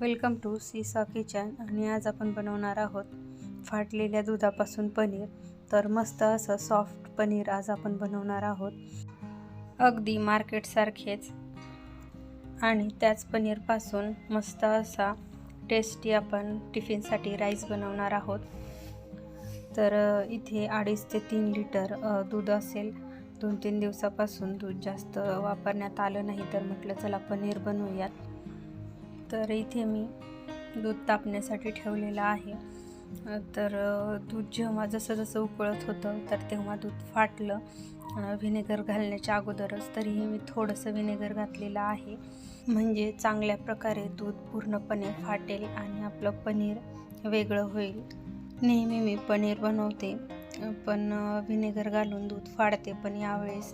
Welcome to सीसा kitchen आणि आज आपण बनवणार आहोत फाटलेल्या दुधापासून पनीर. तर मस्त असं सॉफ्ट पनीर आज आपण बनवणार आहोत. अगदी मार्केटसारखेच. आणि त्याच पनीरपासून मस्त असा टेस्टी आपण टिफिनसाठी राईस बनवणार आहोत. तर इथे अडीच ते तीन लिटर दूध असेल. दोन तीन दिवसापासून दूध जास्त वापरण्यात आलं नाही तर म्हटलं चला पनीर बनवूयात. तर इथे मी दूध तापण्यासाठी ठेवलेलं आहे. तर दूध जेव्हा जसं जसं उकळत होतं तर तेव्हा दूध फाटलं व्हिनेगर घालण्याच्या अगोदरच. तरीही मी थोडंसं व्हिनेगर घातलेलं आहे. म्हणजे चांगल्या प्रकारे दूध पूर्णपणे फाटेल आणि आपलं पनीर वेगळं होईल. नेहमी मी पनीर बनवते पण व्हिनेगर घालून दूध फाडते पण यावेळेस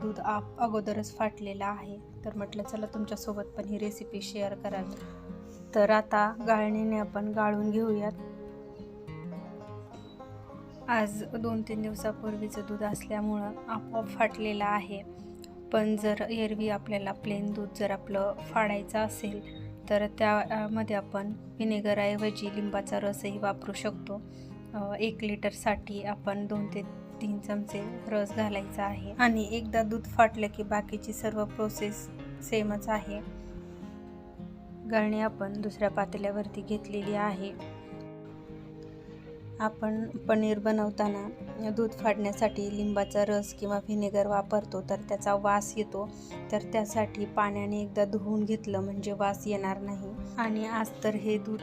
दूध आप अगोदरच फाटलेलं आहे. तर म्हटलं चला तुमच्यासोबत पण ही रेसिपी शेअर करावी. तर आता गाळणीने आपण गाळून घेऊयात. आज दोन तीन दिवसापूर्वीचं दूध असल्यामुळं आपोआप फाटलेलं आहे. पण जर एरवी आपल्याला प्लेन दूध जर आपलं फाडायचं असेल तर त्यामध्ये आपण व्हिनेगरऐवजी लिंबाचा रसही वापरू शकतो. एक लिटरसाठी आपण दोन ते तीन चमचे रस घालायचा आहे. आणि एकदा दूध फाटलं की बाकीची सर्व प्रोसेस सेमच आहे. गळणी आपण दुसऱ्या पातेल्यावरती घेतलेली आहे. आपण पनीर बनवताना दूध फाडण्यासाठी लिंबाचा रस किंवा व्हिनेगर वापरतो तर त्याचा वास येतो. तर त्यासाठी पाण्याने एकदा धुवून घेतलं म्हणजे वास येणार नाही. आणि आज तर हे दूध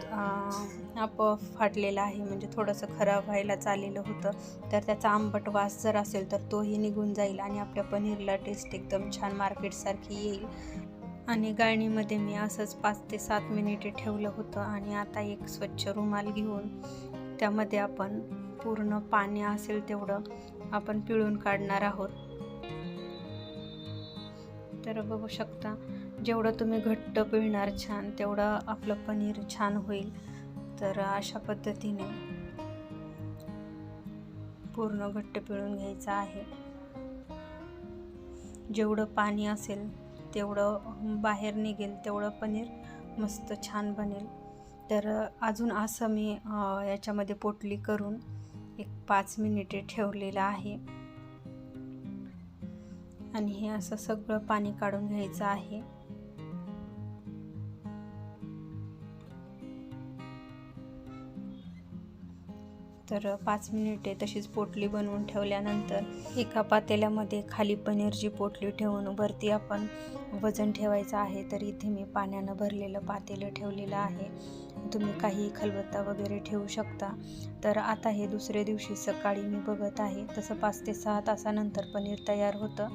आपोआप फाटलेलं आहे म्हणजे थोडंसं खराब व्हायला चाललेलं होतं. तर त्याचा आंबट वास जर असेल तर तोही निघून जाईल आणि आपल्या पनीरला टेस्ट एकदम छान मार्केटसारखी येईल. आणि गाळणीमध्ये मी असंच पाच ते सात मिनिटे ठेवलं होतं आणि आता एक स्वच्छ रुमाल घेऊन त्यामध्ये आपण पूर्ण पाणी असेल तेवढं आपण पिळून काढणार आहोत. तर बघू शकता जेवढं तुम्ही घट्ट पिळणार छान तेवढं आपलं पनीर छान होईल. तर अशा पद्धतीने पूर्ण घट्ट पिळून घ्यायचं आहे. जेवढं पाणी असेल तेवढं बाहेर निघेल तेवढं पनीर मस्त छान बनेल. तर अजून असं मी याच्यामध्ये पोटली करून एक पाच मिनिटे ठेवलेलं आहे. आणि हे असं सगळं पाणी काढून घ्यायचं आहे. तर पाच मिनिटे तशीच पोटली बनवून ठेवल्यानंतर एका पातेल्यामध्ये खाली पनीरची पोटली ठेवून वरती आपण वजन ठेवायचं आहे तर इथे मी पाण्यानं भरलेलं पातेलं ठेवलेलं आहे. तुम्ही काही खलबत्ता वगैरे ठेवू शकता. तर आता हे दुसऱ्या दिवशी सकाळी मी बघत आहे. तसं पाच ते सहा तासानंतर पनीर तयार होतं.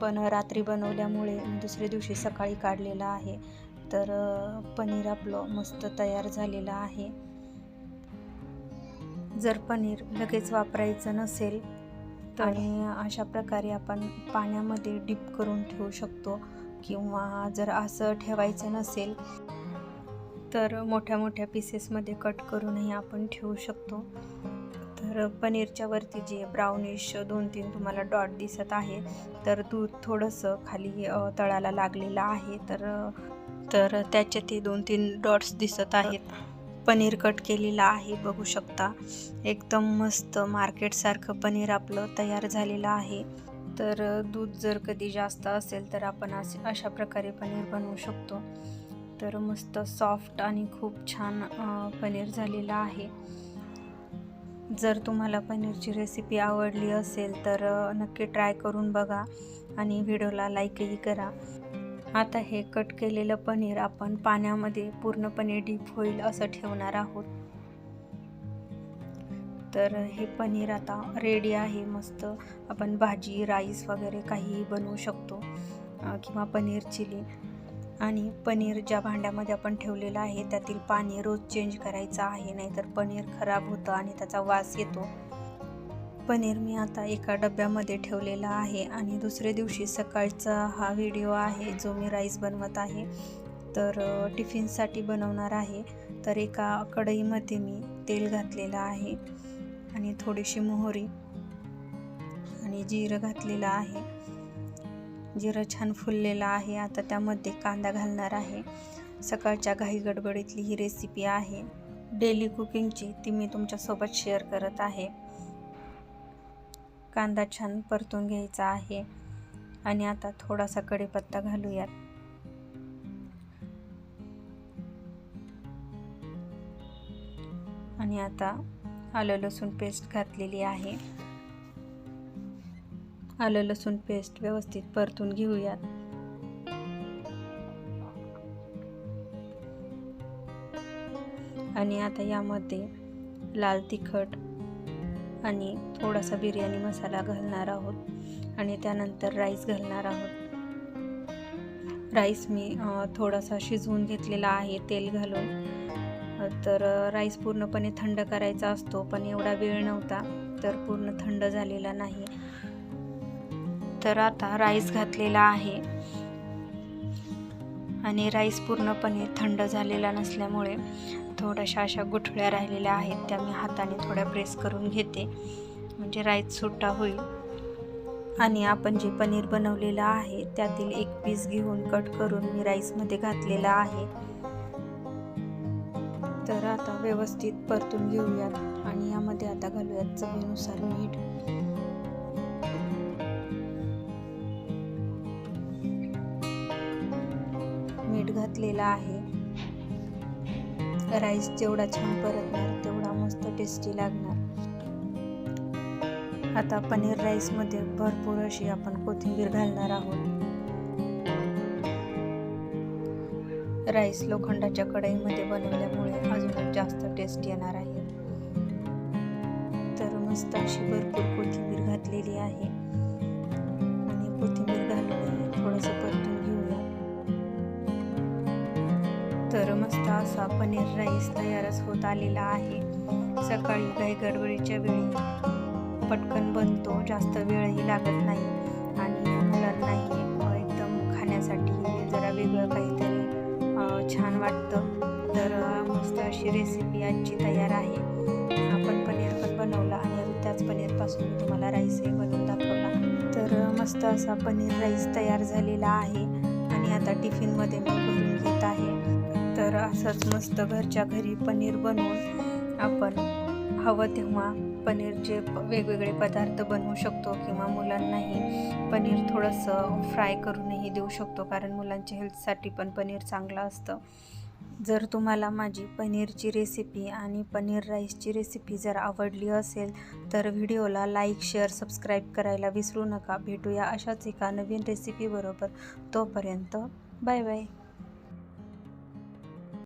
पण रात्री बनवल्यामुळे दुसऱ्या दिवशी सकाळी काढलेलं आहे. तर पनीर आपलं मस्त तयार झालेलं आहे. जर पनीर लगेच वापरायचं नसेल तर? आणि अशा प्रकारे आपण पाण्यामध्ये डिप करून ठेवू शकतो किंवा जर असं ठेवायचं नसेल तर मोठ्या मोठ्या पीसेसमध्ये कट करूनही आपण ठेवू शकतो. तर पनीरच्या वरती जे ब्राउनिश दोन तीन तुम्हाला डॉट दिसत आहे तर दूध थोडंसं खाली तळाला लागलेलं आहे. तर तर त्याचे ते दोन तीन डॉट्स दिसत आहेत. पनीर कट केलेलं आहे बघू शकता. एकदम मस्त मार्केटसारखं पनीर आपलं तयार झालेलं आहे. तर दूध जर कधी जास्त असेल तर आपण असे अशा प्रकारे पनीर बनवू शकतो. तर मस्त सॉफ्ट आणि खूप छान पनीर झालेलं आहे. जर तुम्हाला पनीरची रेसिपी आवडली असेल तर नक्की ट्राय करून बघा आणि व्हिडिओला लाईकही करा. आता हे कट केलेलं पनीर आपण पाण्यामध्ये पूर्णपणे डीप होईल असं ठेवणार आहोत. तर हे पनीर आता रेडी आहे मस्त. आपण भाजी राईस वगैरे काहीही बनवू शकतो किंवा पनीर चिली. आणि पनीर ज्या भांड्यामध्ये आपण ठेवलेलं आहे त्यातील पाणी रोज चेंज करायचं आहे नाहीतर पनीर खराब होतं आणि त्याचा वास येतो. पनीर मी आता एका डब्यामध्ये ठेवलेला आहे आणि दुसऱ्या दिवशी सकाळचा हा व्हिडिओ आहे जो मी राईस बनवत आहे. तर टिफिनसाठी बनवणार आहे. तर एका कढईमध्ये मी तेल घातलेलं आहे आणि थोडीशी मोहरी आणि जिरं घातलेलं आहे. जिरं छान फुललेलं आहे. आता त्यामध्ये कांदा घालणार आहे. सकाळच्या घाई गडबडीतली ही रेसिपी आहे. डेली कुकिंगची ती मी तुमच्यासोबत शेअर करत आहे. कांदा छान परतून घ्यायचा आहे. आणि आता थोडासा कढीपत्ता घालूयात. आणि आता आलं लसूण पेस्ट घातलेली आहे. आलं लसूण पेस्ट व्यवस्थित परतून घेऊयात. आणि आता यामध्ये लाल तिखट आणि थोडासा बिर्याणी मसाला घालणार आहोत. आणि त्यानंतर राईस घालणार आहोत. राईस मी थोडासा शिजवून घेतलेला आहे तेल घालून. तर राईस पूर्णपणे थंड करायचा असतो पण एवढा वेळ नव्हता तर पूर्ण थंड झालेला नाही. तर आता राईस घातलेला आहे. आणि राईस पूर्णपणे थंड झालेला नसल्यामुळे थोड्याशा अशा गुठळ्या राहिलेल्या आहेत त्या मी हाताने थोड्या प्रेस करून घेते. म्हणजे राईस सुट्टा होईल. आणि आपण जे पनीर बनवलेलं आहे त्यातील एक पीस घेऊन कट करून मी राईसमध्ये घातलेला आहे. तर आता व्यवस्थित परतून घेऊयात आणि यामध्ये आता घालूयात चवीनुसार मीठ. मीठ घातलेलं आहे. राईस जेवढा छान परतणार तेवढा मस्त टेस्टी लागणार. आता पनीर राईसमध्ये भरपूर अशी आपण कोथिंबीर घालणार आहोत. राईस लोखंडाच्या कढईमध्ये बनवल्यामुळे अजूनच जास्त टेस्ट येणार आहे. तर मस्त अशी भरपूर कोथिंबीर घातलेली आहे. आणि कोथिंबीर घालून थोडंसं परतून तर मस्त असा पनीर राईस तयारच होत आलेला आहे. सकाळी काही गडबडीच्या वेळी पटकन बनतो. जास्त वेळही लागत नाही आणि मुलांनाही एकदम खाण्यासाठी जरा वेगळं काहीतरी छान वाटतं. तर मस्त अशी रेसिपी आजची तयार आहे. आपण पनीर पण बनवला आणि त्याच पनीरपासून मी तुम्हाला राईसही बनवून दाखवला. तर मस्त असा पनीर राईस तयार झालेला आहे आणि आता टिफिनमध्ये मी भरून घेत आहे. तर असंच मस्त घरच्या घरी पनीर बनवून आपण हवं तेव्हा पनीरचे वेगवेगळे पदार्थ बनवू शकतो किंवा मुलांनाही पनीर थोडंसं फ्राय करूनही देऊ शकतो कारण मुलांच्या हेल्थसाठी पण पनीर चांगलं असतं. जर तुम्हाला माझी पनीरची रेसिपी आणि पनीर राईसची रेसिपी जर आवडली असेल तर व्हिडिओला लाईक शेअर सबस्क्राईब करायला विसरू नका. भेटूया अशाच एका नवीन रेसिपीबरोबर तोपर्यंत बाय बाय